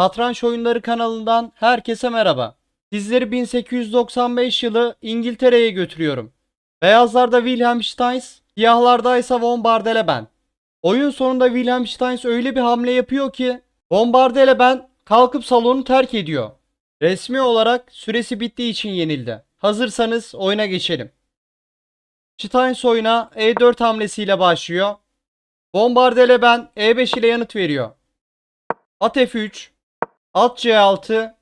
Satranç Oyunları kanalından herkese merhaba. Sizleri 1895 yılı İngiltere'ye götürüyorum. Beyazlarda Wilhelm Steins, siyahlarda ise Von Bardeleben. Oyun sonunda Wilhelm Steins öyle bir hamle yapıyor ki Von Bardeleben kalkıp salonu terk ediyor. Resmi olarak süresi bittiği için yenildi. Hazırsanız oyuna geçelim. Steins oyuna E4 hamlesiyle başlıyor. Bombardeleben E5 ile yanıt veriyor. At F3, At C6,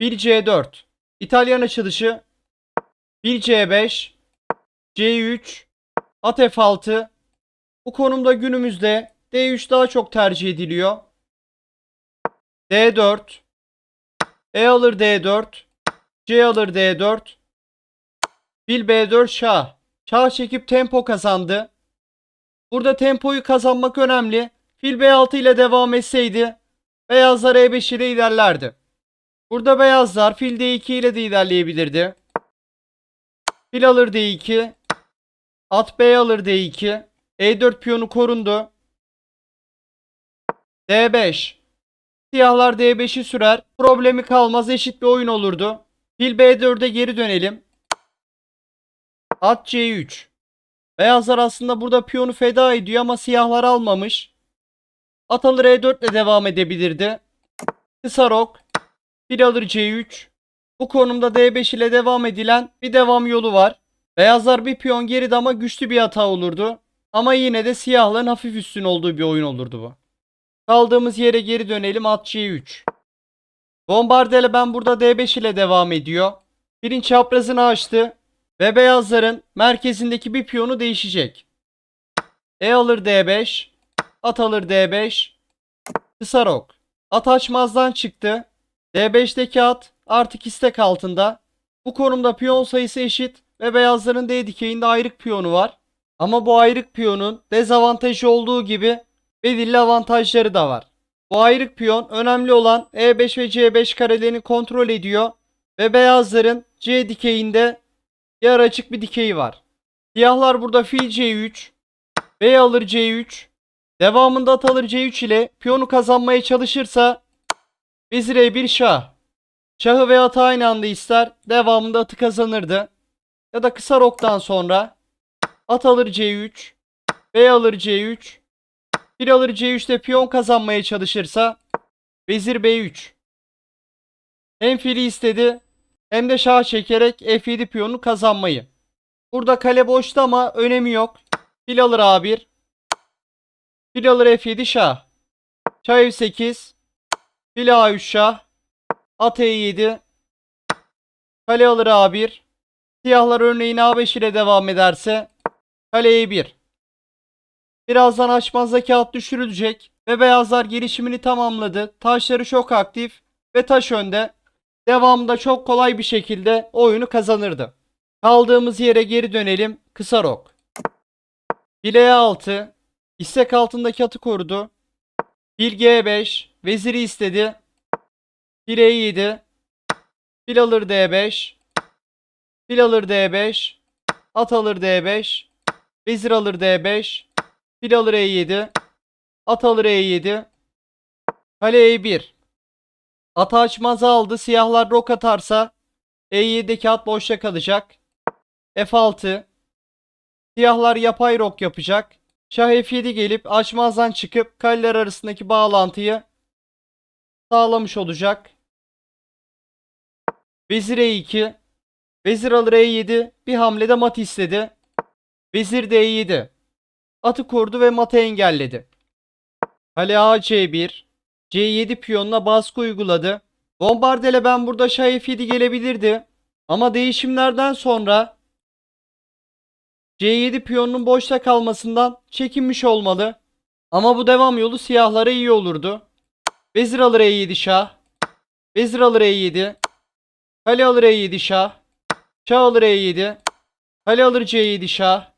1 C4. İtalyan açılışı 1 C5, C3, At F6. Bu konumda günümüzde D3 daha çok tercih ediliyor. D4, E alır D4, C alır D4, Fil B4 şah. Şah çekip tempo kazandı. Burada tempoyu kazanmak önemli. Fil B6 ile devam etseydi beyazlar E5 ile ilerlerdi. Burada beyazlar fil D2 ile de ilerleyebilirdi. Fil alır D2. At B alır D2. E4 piyonu korundu. D5. Siyahlar D5'i sürer. Problemi kalmaz eşit bir oyun olurdu. Fil B4'e geri dönelim. At C3. Beyazlar aslında burada piyonu feda ediyor ama siyahlar almamış. At alır E4 ile devam edebilirdi. Kısa rok. Fil alır C3. Bu konumda D5 ile devam edilen bir devam yolu var. Beyazlar bir piyon geride ama güçlü bir hata olurdu. Ama yine de siyahların hafif üstün olduğu bir oyun olurdu bu. Kaldığımız yere geri dönelim at C3. Bombardele ben burada D5 ile devam ediyor. Birin çaprazını açtı. Ve beyazların merkezindeki bir piyonu değişecek. E alır D5. At alır D5. Kısa rok. At açmazdan çıktı. D5'teki at artık istek altında. Bu konumda piyon sayısı eşit ve beyazların D dikeyinde ayrık piyonu var. Ama bu ayrık piyonun dezavantajı olduğu gibi belirli avantajları da var. Bu ayrık piyon önemli olan E5 ve C5 karelerini kontrol ediyor ve beyazların C dikeyinde yer açık bir dikeyi var. Siyahlar burada fil C3, B alır C3, devamında at alır C3 ile piyonu kazanmaya çalışırsa vezir E1 şah. Şahı ve atı aynı anda ister, devamında atı kazanırdı. Ya da kısa roktan sonra at alır C3, B alır C3, fil alır C3'te piyon kazanmaya çalışırsa vezir B3. Hem fili istedi hem de şah çekerek F7 piyonu kazanmayı. Burada kale boşta ama önemi yok. Fil alır A1. Fil alır F7 şah. Şah F8. Fil A3 şah. At E7. Kale alır A1. Siyahlar örneğin A5 ile devam ederse kale E1. Birazdan açmazdaki at düşürülecek ve beyazlar gelişimini tamamladı. Taşları çok aktif ve taş önde. Devamında çok kolay bir şekilde oyunu kazanırdı. Kaldığımız yere geri dönelim. Kısa rok. Bileğe 6. İstek altındaki atı korudu. Fil G5. Veziri istedi. Fil E7. Fil alır D5. Fil alır D5. At alır D5. Vezir alır D5. Fil alır E7. At alır E7. Kale E1. Atı açmazı aldı. Siyahlar rok atarsa E7'deki at boşta kalacak. F6. Siyahlar yapay rok yapacak. Şah F7 gelip açmazdan çıkıp kaleler arasındaki bağlantıyı sağlamış olacak. Vezir E2. Vezir alır E7. Bir hamlede mat istedi. Vezir de E7. Atı kurdu ve matı engelledi. Kale A C1. C7 piyonuna baskı uyguladı. Bombardele ben burada şah F7 gelebilirdi. Ama değişimlerden sonra C7 piyonunun boşta kalmasından çekinmiş olmalı. Ama bu devam yolu siyahlara iyi olurdu. Vezir alır E7 şah. Vezir alır E7. Kale alır E7 şah. Şah alır E7. Kale alır C7 şah.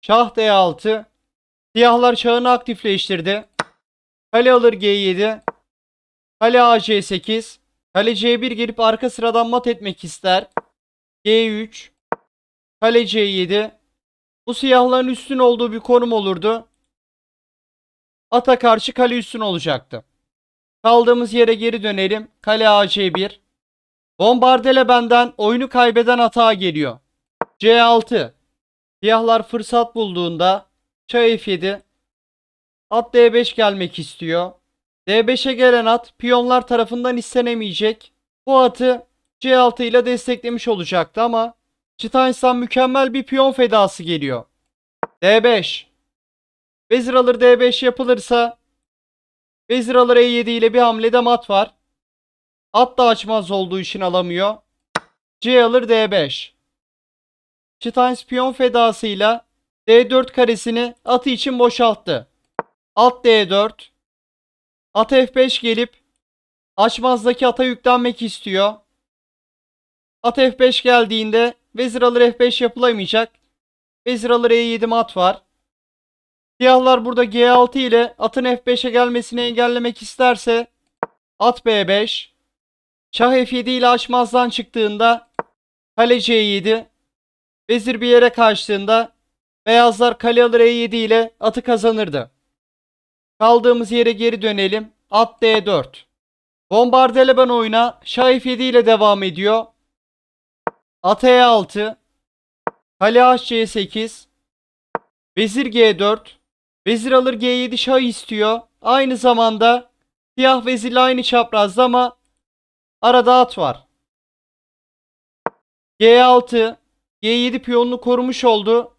Şah D6. Siyahlar şahını aktifleştirdi. Kale alır G7. Kale AC8. Kale C1 gelip arka sıradan mat etmek ister. G3. Kale C7. Bu siyahların üstün olduğu bir konum olurdu. Ata karşı kale üstün olacaktı. Kaldığımız yere geri dönelim. Kale AC1. Bombardele benden oyunu kaybeden hata geliyor. C6. Siyahlar fırsat bulduğunda Çay F7. At D5 gelmek istiyor. D5'e gelen at piyonlar tarafından istenemeyecek. Bu atı C6 ile desteklemiş olacaktı ama Steins'tan mükemmel bir piyon fedası geliyor. D5. Vezir alır D5 yapılırsa Vezir alır E7 ile bir hamlede mat var. At da açmaz olduğu için alamıyor. C alır D5. Steins piyon fedasıyla D4 karesini atı için boşalttı. At D4. At F5 gelip açmazdaki ata yüklenmek istiyor. At F5 geldiğinde vezir alır F5 yapılamayacak. Vezir alır E7 mat var. Siyahlar burada G6 ile atın F5'e gelmesini engellemek isterse at B5 Şah F7 ile açmazdan çıktığında kale C7 Vezir bir yere kaçtığında beyazlar kale alır E7 ile atı kazanırdı. Kaldığımız yere geri dönelim. At D4. Bombardele ben oyuna Şah F7 ile devam ediyor. At E6 Kale HC8 Vezir G4 Vezir alır G7 şah istiyor. Aynı zamanda siyah vezirle aynı çaprazda ama arada at var. G6 G7 piyonunu korumuş oldu.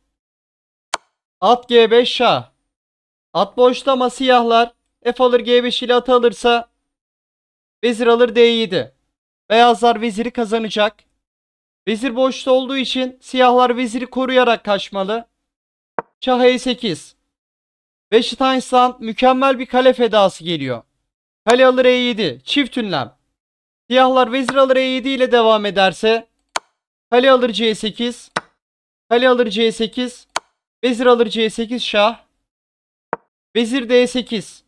At G5 şah. At boşta ama siyahlar F alır G5 ile at alırsa vezir alır D7. Beyazlar veziri kazanacak. Vezir boşta olduğu için siyahlar veziri koruyarak kaçmalı. Şah E8. Ve mükemmel bir kale fedası geliyor. Kale alır E7. Çift ünlem. Siyahlar vezir alır E7 ile devam ederse kale alır C8. Kale alır C8. Vezir alır C8 şah. Vezir D8.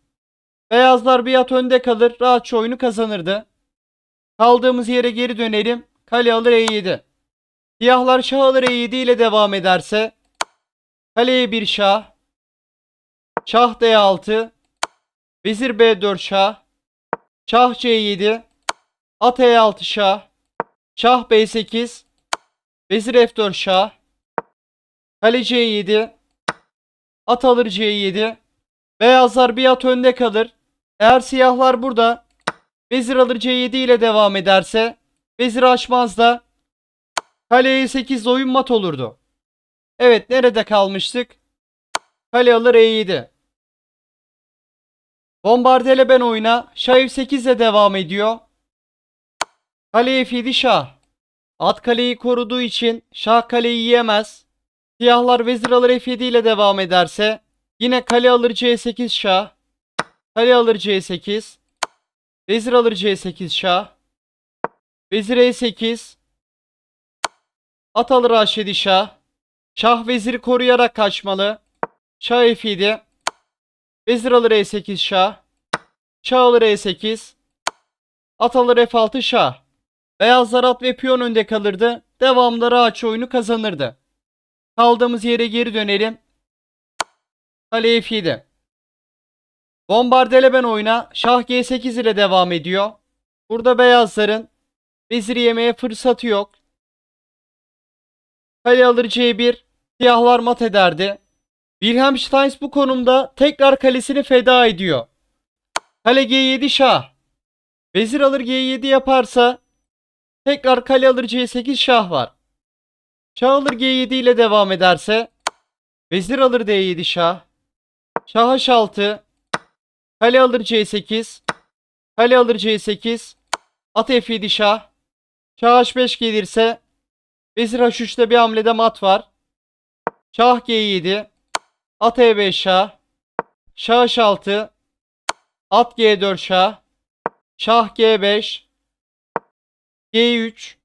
Beyazlar bir at önde kalır. Rahatça oyunu kazanırdı. Kaldığımız yere geri dönelim. Kale alır E7. Siyahlar şah alır E7 ile devam ederse kaleye bir şah. Şah D6. Vezir B4 şah. Şah C7. At E6 şah. Şah B8. Vezir F4 şah. Kale C7. At alır C7. Beyazlar bir at önde kalır. Eğer siyahlar burada vezir alır C7 ile devam ederse vezir açmaz da kale E8 oyun mat olurdu. Evet nerede kalmıştık? Kale alır E7. Bombardele ben oyuna. Şah F8 ile devam ediyor. Kale F7 şah. At kaleyi koruduğu için şah kaleyi yiyemez. Siyahlar vezir alır F7 ile devam ederse yine kale alır C8 şah. Kale alır C8. Vezir alır C8 şah. Vezir E8. At alır H7 şah. Şah veziri koruyarak kaçmalı. Şah F7. Vezir alır E8 şah. Şah alır E8. At alır F6 şah. Beyazlar at ve piyon önde kalırdı. Devamlı rahatça oyunu kazanırdı. Kaldığımız yere geri dönelim. Kale F7. Bombardele ben oyuna Şah G8 ile devam ediyor. Burada beyazların veziri yemeye fırsatı yok. Kale alır C1. Siyahlar mat ederdi. Wilhelm Steins bu konumda tekrar kalesini feda ediyor. Kale G7 şah. Vezir alır G7 yaparsa tekrar kale alır C8 şah var. Şah alır G7 ile devam ederse vezir alır D7 şah. Şah H6. Kale alır C8. Kale alır C8. At F7 şah. Şah H5 gelirse vezir H3'te bir hamlede mat var. Şah G7. At E5 şah. Şah H6. At G4 şah. Şah G5. G3.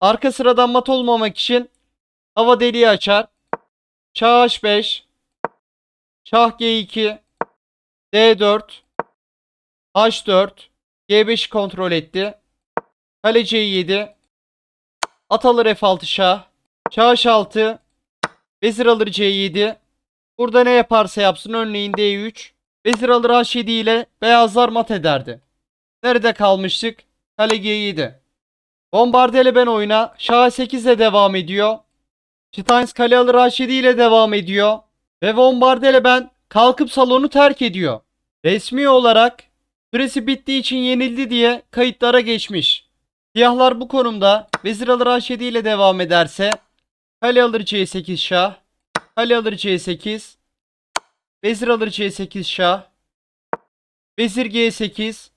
Arka sıradan mat olmamak için hava deliği açar. Şah H5. Şah G2. D4. H4. G5'i kontrol etti. Kale C7. At alır F6 şah. Şah H6. Vezir alır C7. Burada ne yaparsa yapsın örneğin D3. Vezir alır H7 ile beyazlar mat ederdi. Nerede kalmıştık? Kale G7. Bombardele ben oyuna. Şah 8 ile devam ediyor. Steins kale alır H7 ile devam ediyor. Ve Bombardele ben kalkıp salonu terk ediyor. Resmi olarak süresi bittiği için yenildi diye kayıtlara geçmiş. Siyahlar bu konumda. Vezir alır H7 ile devam ederse. Kale alır C8 şah, kale alır C8, vezir alır C8 şah, vezir G8,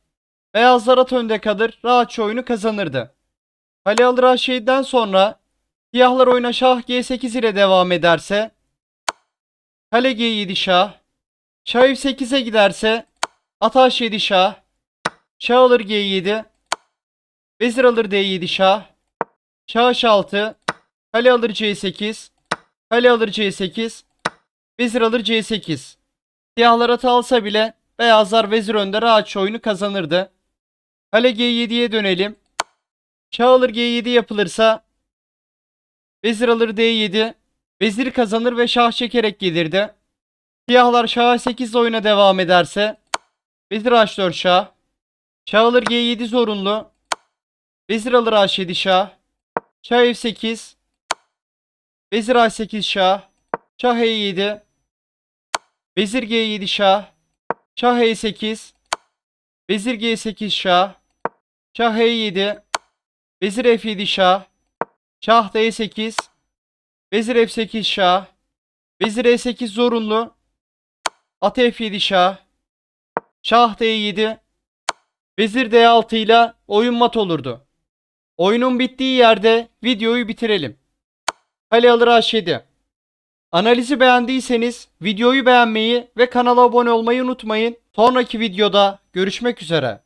beyazlar at önde kalır. Rahatça oyunu kazanırdı. Kale alır H7'den sonra siyahlar oyuna şah G8 ile devam ederse. Kale G7 şah, şah F8'e giderse. At H7 şah, şah alır G7, vezir alır D7 şah, şah H6, kale alır C8, kale alır C8, vezir alır C8. Siyahlar atı alsa bile beyazlar vezir önde rahatça oyunu kazanırdı. Kale G7'ye dönelim. Şah alır G7 yapılırsa vezir alır D7, vezir kazanır ve şah çekerek gelirdi. Siyahlar şah 8 oyuna devam ederse vezir H4 şah, şah alır G7 zorunlu, vezir alır H7 şah, şah F8, vezir H8 şah, şah E7, vezir G7 şah, şah E8, vezir G8 şah, şah E7, vezir F7 şah, şah D8, vezir F8 şah, vezir E8 zorunlu, at F7 şah, şah D7, vezir D6 ile oyun mat olurdu. Oyunun bittiği yerde videoyu bitirelim. Kale alır H7. Analizi beğendiyseniz videoyu beğenmeyi ve kanala abone olmayı unutmayın. Sonraki videoda görüşmek üzere.